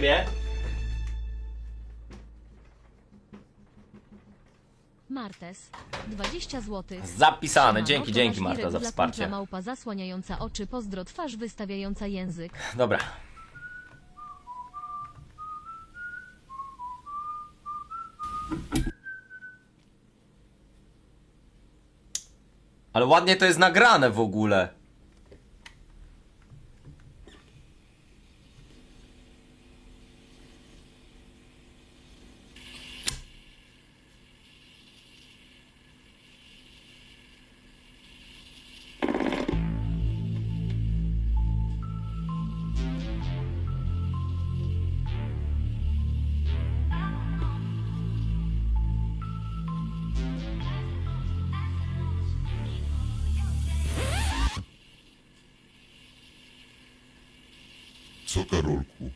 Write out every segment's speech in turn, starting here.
ciebie. Martes. 20 zł. Zapisane. Dzięki, dzięki Marta za wsparcie. małpa zasłaniająca oczy, pozdro twarz wystawiająca język. Dobra. Ale ładnie to jest nagrane w ogóle. Co Karolku?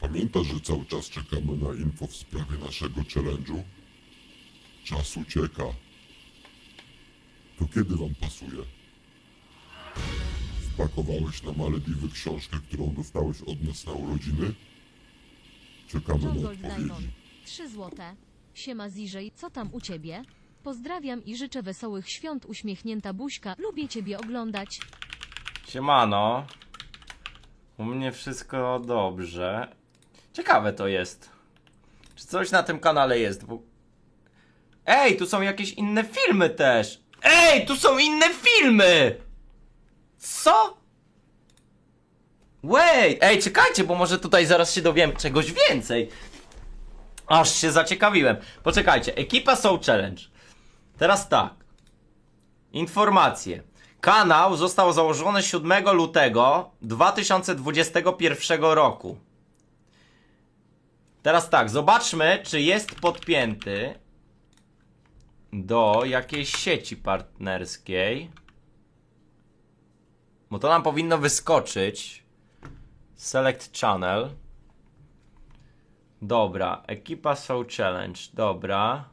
Pamiętasz, że cały czas czekamy na info w sprawie naszego challenge'u? Czas ucieka. To kiedy wam pasuje? Wpakowałeś na Malediwy książkę, którą dostałeś od nas na urodziny? Czekamy John na Gold Diamond. odpowiedzi. 3 złote. Siema Ziżej, co tam u ciebie? Pozdrawiam i życzę wesołych świąt uśmiechnięta buźka. Lubię ciebie oglądać. Siemano. U mnie wszystko dobrze. Ciekawe to jest. Czy coś na tym kanale jest? Bo... Ej, tu są jakieś inne filmy też. Ej, tu są inne filmy! Co? Wait, ej, czekajcie, bo może tutaj zaraz się dowiem czegoś więcej. Aż się zaciekawiłem. Poczekajcie, ekipa Soul Challenge. Teraz tak. Informacje. Kanał został założony 7 lutego 2021 roku. Teraz tak, zobaczmy, czy jest podpięty do jakiejś sieci partnerskiej. Bo to nam powinno wyskoczyć. Select channel. Dobra, ekipa Soul Challenge. Dobra.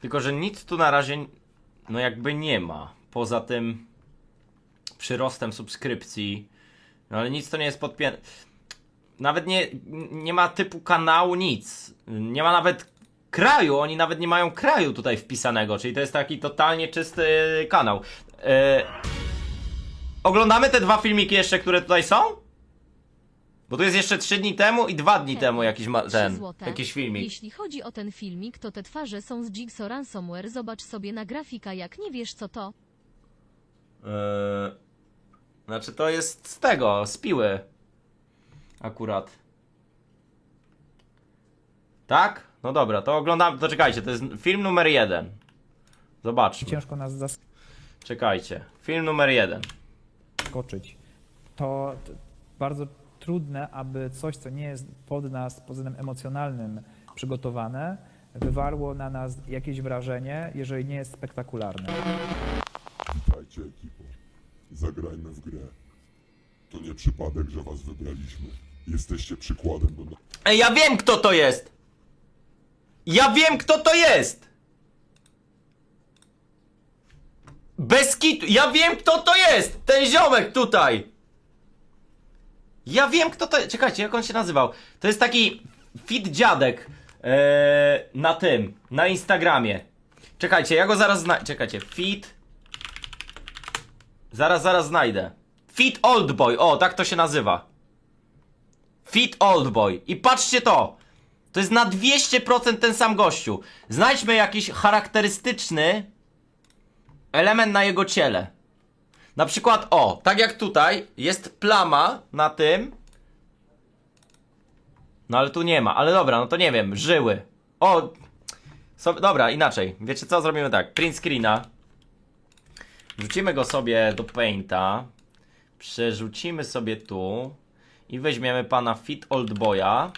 Tylko, że nic tu na razie, no jakby nie ma. Poza tym przyrostem subskrypcji. No ale nic to nie jest podpięte. Nawet nie, nie ma typu kanału, nic. Nie ma nawet kraju, oni nawet nie mają kraju tutaj wpisanego, czyli to jest taki totalnie czysty kanał. E, oglądamy te dwa filmiki jeszcze, które tutaj są? Bo tu jest jeszcze trzy dni temu i dwa dni temu jakiś ma, 3 ten, złote. jakiś filmik. Jeśli chodzi o ten filmik, to te twarze są z Jigsaw Ransomware. Zobacz sobie na grafika, jak nie wiesz co to. Eee, znaczy to jest z tego, z piły. Akurat. Tak? No dobra, to oglądam, to czekajcie, to jest film numer jeden. Zobaczmy. ciężko nas Czekajcie. Film numer jeden. zaskoczyć. To t- bardzo trudne, aby coś, co nie jest pod nas pod względem emocjonalnym przygotowane, wywarło na nas jakieś wrażenie, jeżeli nie jest spektakularne. Witajcie ekipo. Zagrajmy w grę. To nie przypadek, że was wybraliśmy. Jesteście przykładem do... Ej, ja wiem kto to jest! Ja wiem kto to jest! Bez kitu, ja wiem kto to jest! Ten ziomek tutaj! Ja wiem kto to. Czekajcie, jak on się nazywał? To jest taki fit dziadek eee, na tym, na Instagramie. Czekajcie, ja go zaraz znajdę. Czekajcie, fit. Zaraz, zaraz znajdę. Fit Old Boy, o, tak to się nazywa. Fit Old Boy. I patrzcie to! To jest na 200% ten sam gościu. Znajdźmy jakiś charakterystyczny element na jego ciele. Na przykład, o, tak jak tutaj jest plama na tym. No ale tu nie ma, ale dobra, no to nie wiem, żyły. O, so, dobra, inaczej. Wiecie co? Zrobimy tak, print screena. Wrzucimy go sobie do Painta. Przerzucimy sobie tu. I weźmiemy pana Fit Old Boya.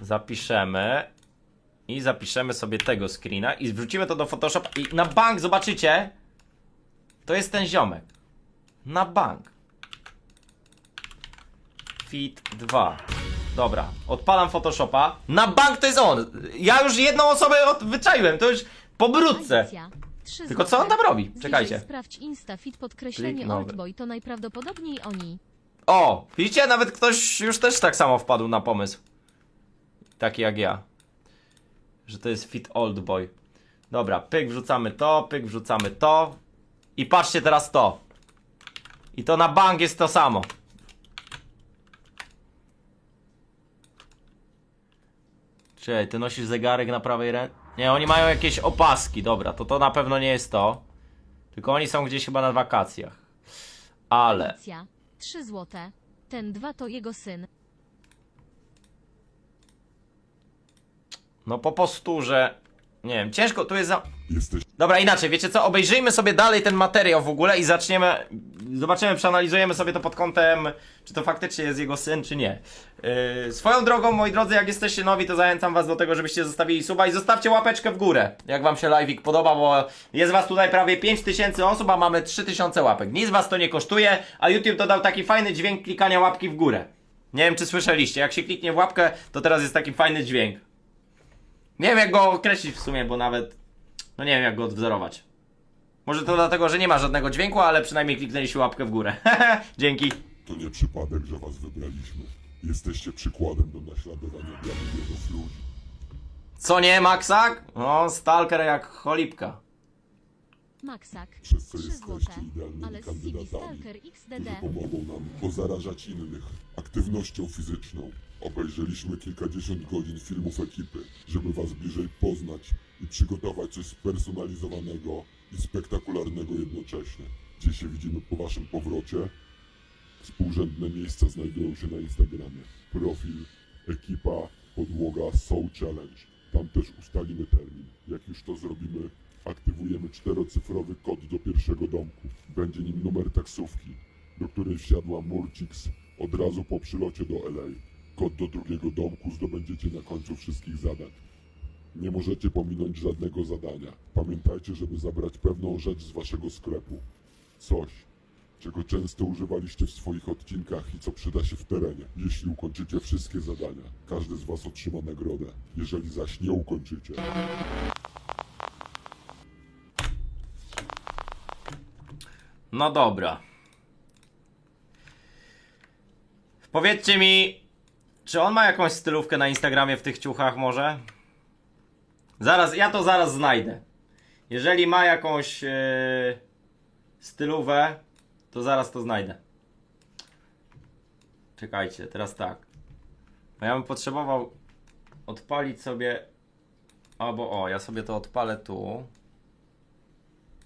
Zapiszemy. I zapiszemy sobie tego screena. I wrzucimy to do Photoshopa. I na bank zobaczycie. To jest ten ziomek. Na bank. Fit 2. Dobra, odpalam Photoshopa. Na bank to jest on! Ja już jedną osobę wyczaiłem, to już po brudce. Alicja. Trzy Tylko co on tam robi? Zbliżej, Czekajcie. Sprawdź Insta Fit podkreślenie. Oldboy, to najprawdopodobniej oni. O, widzicie, nawet ktoś już też tak samo wpadł na pomysł. Taki jak ja. Że to jest fit old boy. Dobra, pyk wrzucamy to, pyk wrzucamy to. I patrzcie teraz to. I to na bank jest to samo. Czekaj, ty nosisz zegarek na prawej ręce? Nie, oni mają jakieś opaski, dobra, to to na pewno nie jest to. Tylko oni są gdzieś chyba na wakacjach. Ale... Trzy złote. Ten dwa to jego syn. No po posturze. Nie wiem, ciężko tu jest za. Jesteś Dobra, inaczej, wiecie co? Obejrzyjmy sobie dalej ten materiał w ogóle i zaczniemy. Zobaczymy, przeanalizujemy sobie to pod kątem, czy to faktycznie jest jego syn, czy nie. Yy, swoją drogą, moi drodzy, jak jesteście nowi, to zachęcam was do tego, żebyście zostawili suba i zostawcie łapeczkę w górę, jak wam się live'ik podoba, bo jest was tutaj prawie 5000 osób, a mamy 3000 łapek. Nic was to nie kosztuje, a YouTube dodał taki fajny dźwięk klikania łapki w górę. Nie wiem, czy słyszeliście, jak się kliknie w łapkę, to teraz jest taki fajny dźwięk. Nie wiem, jak go określić w sumie, bo nawet. No nie wiem, jak go odwzorować. Może to dlatego, że nie ma żadnego dźwięku, ale przynajmniej kliknęliście łapkę w górę. Dzięki. To nie przypadek, że was wybraliśmy. Jesteście przykładem do naśladowania dla milionów ludzi. Co nie, Maxak? No, stalker jak cholipka. Maxak. Przez co jesteście złote. idealnymi Ale z CV kandydatami, Stalker którzy XDD. pomogą nam pozarażać innych aktywnością fizyczną. Obejrzeliśmy kilkadziesiąt godzin filmów ekipy, żeby was bliżej poznać i przygotować coś spersonalizowanego i spektakularnego jednocześnie. Gdzie się widzimy po waszym powrocie? Współrzędne miejsca znajdują się na Instagramie. Profil, ekipa, podłoga, Soul Challenge. Tam też ustalimy termin. Jak już to zrobimy, aktywujemy czterocyfrowy kod do pierwszego domku. Będzie nim numer taksówki, do której wsiadła Murcix od razu po przylocie do LA. Kod do drugiego domku zdobędziecie na końcu wszystkich zadań. Nie możecie pominąć żadnego zadania. Pamiętajcie, żeby zabrać pewną rzecz z waszego sklepu. Coś, czego często używaliście w swoich odcinkach i co przyda się w terenie. Jeśli ukończycie wszystkie zadania, każdy z was otrzyma nagrodę. Jeżeli zaś nie ukończycie, No dobra. Powiedzcie mi, czy on ma jakąś stylówkę na Instagramie w tych ciuchach może? Zaraz, ja to zaraz znajdę. Jeżeli ma jakąś yy, stylówę, to zaraz to znajdę. Czekajcie, teraz tak. Bo ja bym potrzebował odpalić sobie. Albo o, ja sobie to odpalę tu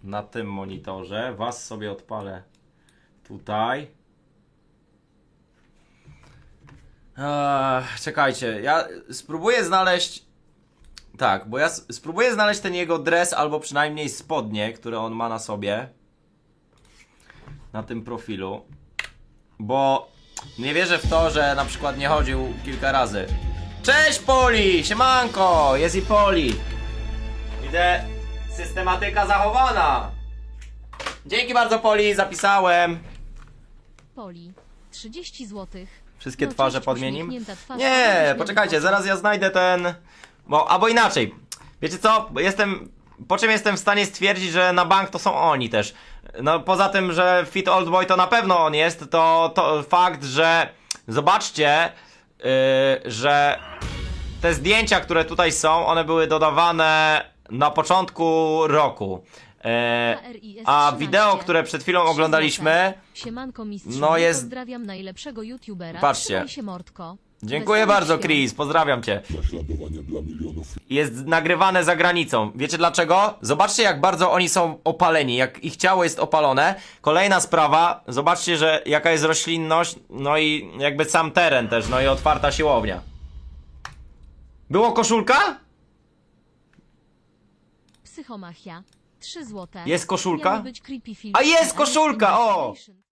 na tym monitorze. Was sobie odpalę tutaj. Eee, czekajcie, ja spróbuję znaleźć. Tak, bo ja spróbuję znaleźć ten jego dres, albo przynajmniej spodnie, które on ma na sobie. Na tym profilu. Bo nie wierzę w to, że na przykład nie chodził kilka razy. Cześć Poli! Siemanko! Jest i Poli! Widzę, systematyka zachowana. Dzięki bardzo Poli, zapisałem. Poli. 30 złotych. Wszystkie No, twarze cześć, uśmiechnięta twarz, Nie, poczekajcie, zaraz ja znajdę ten. Bo, albo inaczej. Wiecie co? Bo Jestem. Po czym jestem w stanie stwierdzić, że na bank to są oni też. No poza tym, że Fit Old Boy to na pewno on jest, to, to fakt, że zobaczcie, yy, że te zdjęcia, które tutaj są, one były dodawane na początku roku. E, a 13. wideo, które przed chwilą oglądaliśmy, złote. Siemanko mistrzu. No jest- Pozdrawiam najlepszego youtubera. Patrzcie. Trzymaj się mordko. dziękuję Wesołych bardzo świąt. Chris, pozdrawiam cię. jest nagrywane za granicą. Wiecie dlaczego? Zobaczcie, jak bardzo oni są opaleni, jak ich ciało jest opalone. Kolejna sprawa, zobaczcie, że jaka jest roślinność, no i jakby sam teren też, no i otwarta siłownia. Było koszulka? Psychomachia. 3 złote. Jest koszulka? Być creepy A jest koszulka, o!